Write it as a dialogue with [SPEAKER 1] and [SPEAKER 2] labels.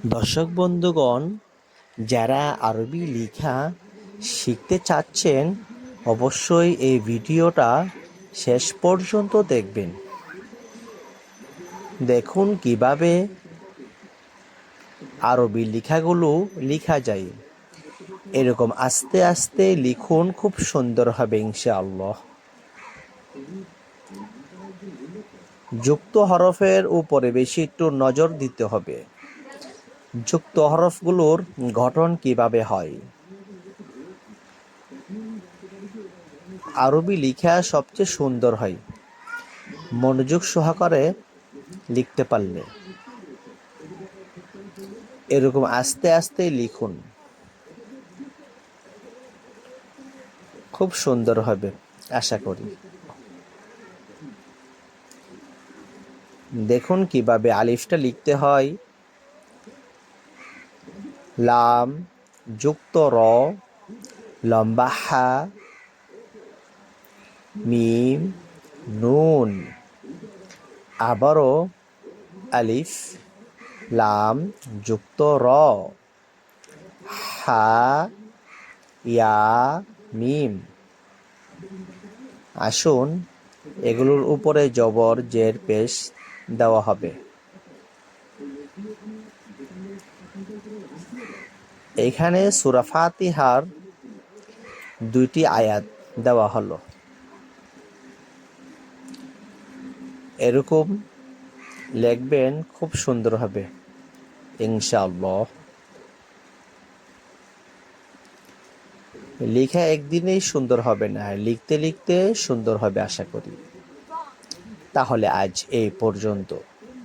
[SPEAKER 1] দর্শক বন্ধুগণ, যারা আরবি লেখা শিখতে চাচ্ছেন, অবশ্যই এই ভিডিওটা শেষ পর্যন্ত দেখবেন। দেখুন কীভাবে আরবি লেখাগুলো লেখা যায়। এরকম আস্তে আস্তে লিখুন, খুব সুন্দর হবে ইনশাআল্লাহ। যুক্ত হরফের উপরে বেশি একটু নজর দিতে হবে। যুক্ত হরফগুলোর গঠন কীভাবে হয়? আরবি লেখা সবচেয়ে সুন্দর হয়। মনোযোগ সহকারে লিখতে পারলে। এরকম আস্তে আস্তে লিখুন। খুব সুন্দর হবে, আশা করি। দেখুন কীভাবে আলিফটা লিখতে হয়। লাম, যুক্ত র লম্বা হা মিম, নুন, আবারও আলিফ, লাম, যুক্ত র, হা, ইয়া, মিম। আসুন, এগুলোর উপরে জবর, জের, পেশ দেওয়া হবে। এখানে সুরা ফাতিহার দুইটি আয়াত দেওয়া হলো। এরকম লিখবেন, খুব সুন্দর হবে, ইনশাআল্লাহ। লেখা একদিনেই সুন্দর হবে না, লিখতে লিখতে সুন্দর হবে আশা করি। তাহলে আজ এই পর্যন্ত।